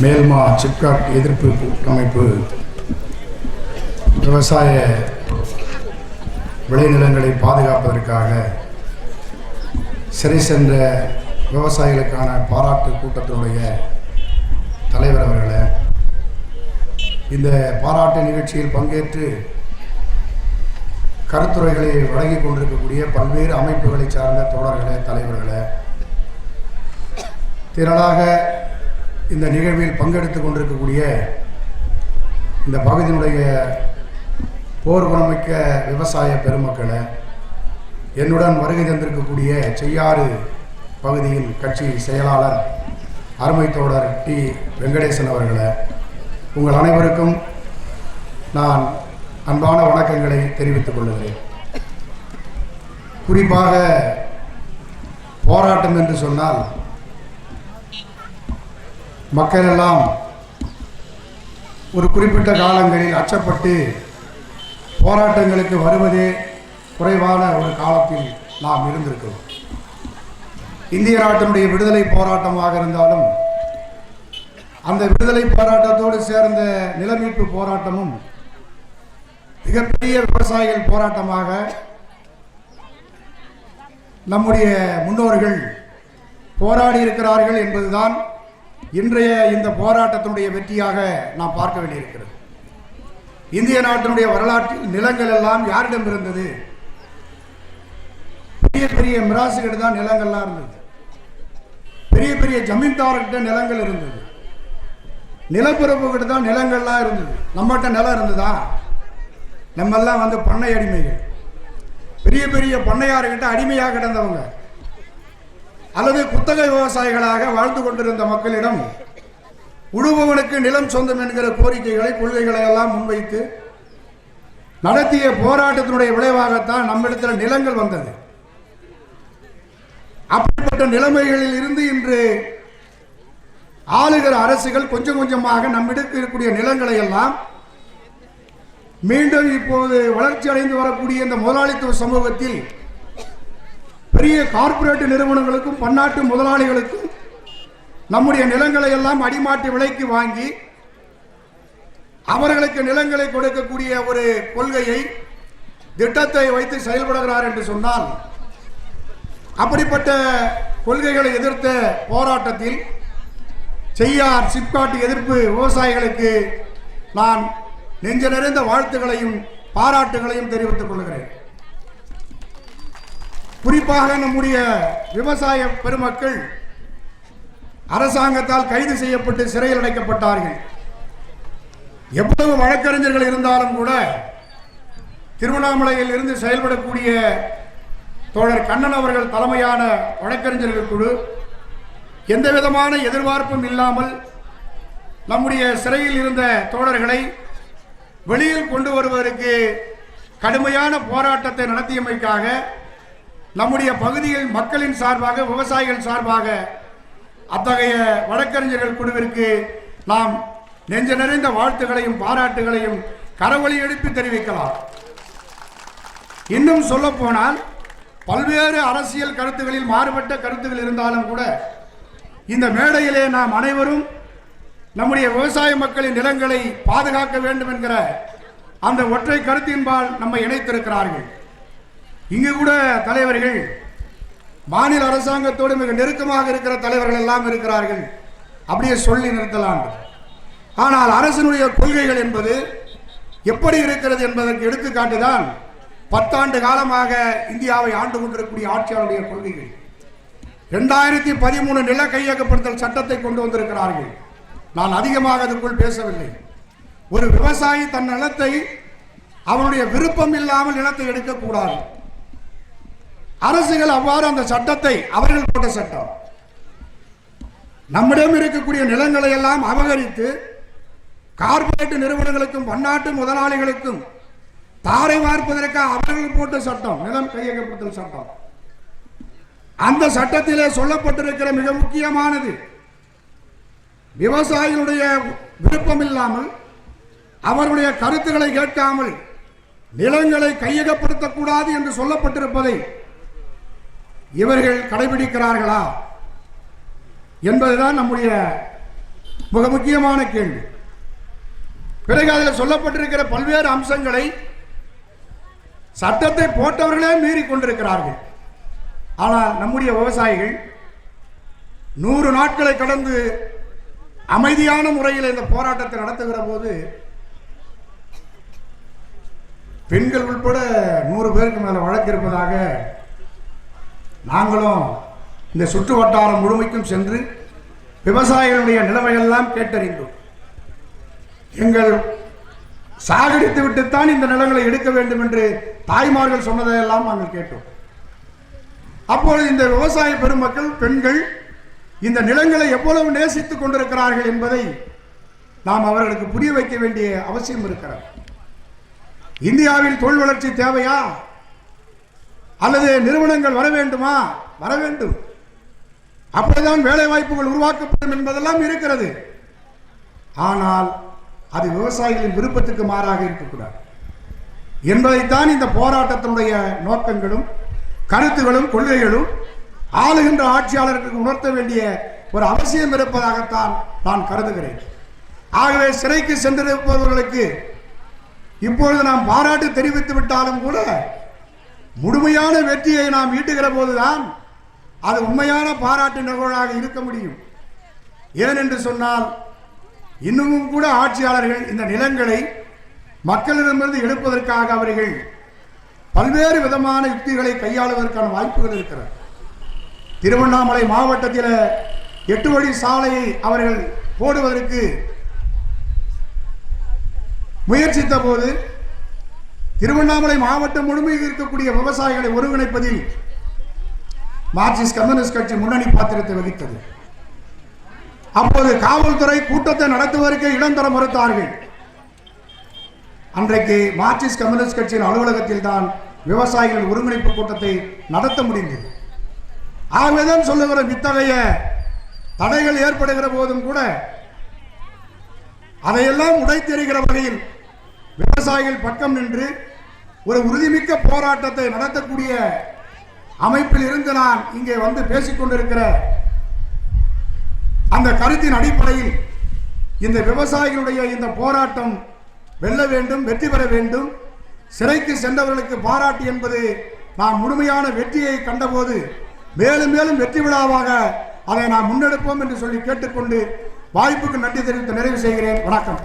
மேல்மா சிப்காட் எதிர்ப்பு கூட்டமைப்பு விவசாய விளைநிலங்களை பாதுகாப்பதற்காக சிறை சென்ற விவசாயிகளுக்கான பாராட்டு கூட்டத்தினுடைய தலைவர் அவர்களை இந்த பாராட்டு நிகழ்ச்சியில் பங்கேற்று கருத்துரைகளை வழங்கிக் கொண்டிருக்கக்கூடிய பல்வேறு அமைப்புகளை சார்ந்த தோழர்களே தலைவர்களே திரளாக இந்த நிகழ்வில் பங்கெடுத்து கொண்டிருக்கக்கூடிய இந்த பகுதியினுடைய போர் குணமிக்க விவசாய பெருமக்களை என்னுடன் வருகை தந்திருக்கக்கூடிய செய்யாறு பகுதியின் கட்சி செயலாளர் அருமை தோழர் டி. வெங்கடேசன் அவர்களை உங்கள் அனைவருக்கும் நான் அன்பான வணக்கங்களை தெரிவித்துக் கொள்கிறேன். குறிப்பாக போராட்டம் என்று சொன்னால் மக்கள் எல்லாம் ஒரு குறிப்பிட்ட காலங்களில் அச்சப்பட்டு போராட்டங்களுக்கு வருவதே குறைவான ஒரு காலத்தில் நாம் இருந்திருக்கிறோம். இந்திய நாட்டினுடைய விடுதலை போராட்டமாக இருந்தாலும் அந்த விடுதலை போராட்டத்தோடு சேர்ந்த நிலமீட்பு போராட்டமும் மிகப்பெரிய விவசாயிகள் போராட்டமாக நம்முடைய முன்னோர்கள் போராடி இருக்கிறார்கள் என்பதுதான் இன்றைய இந்த போராட்டத்தினுடைய வெற்றியாக நாம் பார்க்க வேண்டியிருக்கிறது. இந்திய நாட்டினுடைய வரலாற்றில் நிலங்கள் எல்லாம் யாரிடம் இருந்தது? பெரிய பெரிய மிராசுகிட்ட தான் நிலங்கள்லாம் இருந்தது. பெரிய பெரிய ஜமீன்தார்கிட்ட நிலங்கள் இருந்தது. நிலப்பரப்புகிட்ட தான் நிலங்கள்லாம் இருந்தது. நம்மகிட்ட நிலம் இருந்ததா? நம்மெல்லாம் வந்து பண்ணை அடிமைகள். பெரிய பெரிய பண்ணையார்கிட்ட அடிமையாக கிடந்தவங்க. அல்லது குத்தகை விவசாயிகளாக வாழ்ந்து கொண்டிருந்த மக்களிடம் உழுபவனுக்கு நிலம் சொந்தம் என்கிற கோரிக்கைகளை கொள்கைகளை எல்லாம் முன்வைத்து நடத்திய போராட்டத்தினுடைய விளைவாகத்தான் நம்மிடத்தில் நிலங்கள் வந்தது. அப்படிப்பட்ட நிலைமைகளில் இருந்து இன்று ஆளுகிற அரசுகள் கொஞ்சம் கொஞ்சமாக நம்மிடத்தில் இருக்கக்கூடிய நிலங்களை எல்லாம் மீண்டும் இப்போது வளர்ச்சி அடைந்து வரக்கூடிய இந்த முதலாளித்துவ சமூகத்தில் பெரிய கார்ப்பரேட் நிறுவனங்களுக்கும் பன்னாட்டு முதலாளிகளுக்கும் நம்முடைய நிலங்களை எல்லாம் அடிமாட்டு விலைக்கு வாங்கி அவர்களுக்கு நிலங்களை கொடுக்கக்கூடிய ஒரு கொள்கையை திட்டத்தை வைத்து செயல்படுகிறார் என்று சொன்னால் அப்படிப்பட்ட கொள்கைகளை எதிர்த்த போராட்டத்தில் செய்யார் சிப்காட்டு எதிர்ப்பு விவசாயிகளுக்கு நான் நெஞ்ச நிறைந்த வாழ்த்துக்களையும் பாராட்டுகளையும் தெரிவித்துக் கொள்கிறேன். குறிப்பாக நம்முடைய விவசாய பெருமக்கள் அரசாங்கத்தால் கைது செய்யப்பட்டு சிறையில் அடைக்கப்பட்டார்கள். எவ்வளவு வழக்கறிஞர்கள் இருந்தாலும் கூட திருவண்ணாமலையில் இருந்து செயல்படக்கூடிய தோழர் கண்ணன் அவர்கள் தலைமையான வழக்கறிஞர்கள் குழு எந்த விதமான எதிர்பார்ப்பும் இல்லாமல் நம்முடைய சிறையில் இருந்த தோழர்களை வெளியில் கொண்டு வருவதற்கு கடுமையான போராட்டத்தை நடத்தியமைக்காக நம்முடைய பகுதியில் மக்களின் சார்பாக விவசாயிகள் சார்பாக அத்தகைய வழக்கறிஞர்கள் குழுவிற்கு நாம் நெஞ்ச நிறைந்த வாழ்த்துகளையும் பாராட்டுகளையும் கரவொலி எழுப்பி தெரிவிக்கலாம். இன்னும் சொல்ல போனால் பல்வேறு அரசியல் கருத்துகளில் மாறுபட்ட கருத்துகள் இருந்தாலும் கூட இந்த மேடையிலே நாம் அனைவரும் நம்முடைய விவசாய மக்களின் நிலங்களை பாதுகாக்க வேண்டும் என்கிற அந்த ஒற்றை கருத்தின்பால் நம்மை இணைத்திருக்கிறார்கள். இங்கு கூட தலைவர்கள் மாநில அரசாங்கத்தோடு மிக நெருக்கமாக இருக்கிற தலைவர்கள் எல்லாம் இருக்கிறார்கள். அப்படியே சொல்லி நிறுத்தலாம் ஆனால் அரசனுடைய கொள்கைகள் என்பது எப்படி இருக்கிறது என்பதற்கு எடுத்துக்காட்டுதான் பத்தாண்டு காலமாக இந்தியாவை ஆண்டு கொண்டிருக்கக்கூடிய ஆட்சியாளருடைய கொள்கைகள். ரெண்டாயிரத்தி பதிமூணு நில கையகப்படுத்தல் சட்டத்தை கொண்டு வந்திருக்கிறார்கள். நான் அதிகமாக அதுக்குள் பேசவில்லை. ஒரு விவசாயி தன் நிலத்தை அவனுடைய விருப்பம் இல்லாமல் நிலத்தை எடுக்கக்கூடாது. அரசுகள் அவ்வாறு அந்த சட்டத்தை அவர்கள் போட்ட சட்டம். நம்மிடம் இருக்கக்கூடிய நிலங்களை எல்லாம் அபகரித்து கார்ப்பரேட் நிறுவனங்களுக்கும் பன்னாட்டு முதலாளிகளுக்கும் தாரை வார்ப்பதற்காக அவர்கள் போட்ட சட்டம் நிலம் கையகப்படுத்தல் சட்டம். அந்த சட்டத்திலே சொல்லப்பட்டிருக்கிற மிக முக்கியமானது விவசாயிகளுடைய விருப்பம் இல்லாமல் அவருடைய கருத்துக்களை கேட்காமல் நிலங்களை கையகப்படுத்தக்கூடாது என்று சொல்லப்பட்டிருப்பதை இவர்கள் கடைபிடிக்கிறார்களா என்பதுதான் நம்முடைய மிக முக்கியமான கேள்வி. பிறகு அதில் சொல்லப்பட்டிருக்கிற பல்வேறு அம்சங்களை சட்டத்தை போட்டவர்களே மீறி கொண்டிருக்கிறார்கள். ஆனால் நம்முடைய விவசாயிகள் நூறு நாட்களை கடந்து அமைதியான முறையில் இந்த போராட்டத்தை நடத்துகிற போது பெண்கள் உட்பட நூறு பேருக்கு மேலே வழக்கு இருப்பதாக நாங்களும் இந்த சுற்று வட்டாரம் முழுமைக்கும் சென்று விவசாயிகளுடைய நிலைமையெல்லாம் கேட்டறிந்தோம். எங்கள் சாகடித்து விட்டுத்தான் இந்த நிலங்களை எடுக்க வேண்டும் என்று தாய்மார்கள் சொன்னதையெல்லாம் நாங்கள் கேட்டோம். அப்பொழுது இந்த விவசாய பெருமக்கள் பெண்கள் இந்த நிலங்களை எவ்வளவு நேசித்துக் கொண்டிருக்கிறார்கள் என்பதை நாம் அவர்களுக்கு புரிய வைக்க வேண்டிய அவசியம் இருக்கிறது. இந்தியாவில் தொழில் வளர்ச்சி தேவையா? அல்லது நிறுவனங்கள் வர வேண்டுமா? வர வேண்டும். அப்படிதான் வேலை வாய்ப்புகள் உருவாக்கப்படும் என்பதெல்லாம் இருக்கிறது. ஆனால் அது விவசாயிகளின் விருப்பத்துக்கு மாறாக இருக்கக்கூடாது. என்பதைத்தான் இந்த போராட்டத்தினுடைய நோக்கங்களும் கருத்துகளும் கொள்கைகளும் ஆளுகின்ற ஆட்சியாளர்களுக்கு உணர்த்த வேண்டிய ஒரு அவசியம் இருப்பதாகத்தான் நான் கருதுகிறேன். ஆகவே சிறைக்கு சென்றிருப்பவர்களுக்கு இப்பொழுது நாம் பாராட்டு தெரிவித்து விட்டாலும் கூட முழுமையான வெற்றியை நாம் ஈட்டுகிற போதுதான் அது உண்மையான பாராட்டு நிகழ்வாக இருக்க முடியும். ஏனென்று சொன்னால் இன்னமும் கூட ஆட்சியாளர்கள் இந்த நிலங்களை மக்களிடமிருந்து எடுப்பதற்காக அவர்கள் பல்வேறு விதமான யுக்திகளை கையாளுவதற்கான வாய்ப்புகள் இருக்கிறது. திருவண்ணாமலை மாவட்டத்தில் எட்டு வழி சாலையை அவர்கள் போடுவதற்கு முயற்சித்த போது திருவண்ணாமலை மாவட்டம் முழுமையில் இருக்கக்கூடிய விவசாயிகளை ஒருங்கிணைப்பதில் மார்க்சிஸ்ட் கம்யூனிஸ்ட் கட்சி முன்னணி பாத்திரத்தை வகித்தது. அப்போது காவல்துறை கூட்டத்தை நடத்துவதற்கு இடம் தர மறுத்தார்கள். அன்றைக்கு மார்க்சிஸ்ட் கம்யூனிஸ்ட் கட்சியின் அலுவலகத்தில் தான் விவசாயிகள் ஒருங்கிணைப்பு கூட்டத்தை நடத்த முடிந்தது. ஆகவேதான் சொல்லுகிற இத்தகைய தடைகள் ஏற்படுகிற போதும் கூட அதையெல்லாம் உடைத்தெறிகிற வகையில் விவசாயிகள் பக்கம் நின்று ஒரு உறுதிமிக்க போராட்டத்தை நடத்தக்கூடிய அமைப்பில் இருந்து நான் இங்கே வந்து பேசிக்கொண்டிருக்கிற அந்த கருத்தின் அடிப்படையில் இந்த விவசாயிகளுடைய இந்த போராட்டம் வெல்ல வேண்டும் வெற்றி பெற வேண்டும் சிறைக்கு சென்றவர்களுக்கு பாராட்டு என்பது நாம் முழுமையான வெற்றியை கண்டபோது மேலும் மேலும் வெற்றி விழாவாக அதை நாம் முன்னெடுப்போம் என்று சொல்லி கேட்டுக்கொண்டு வாய்ப்புக்கு நன்றி தெரிவித்து நிறைவு செய்கிறேன். வணக்கம்.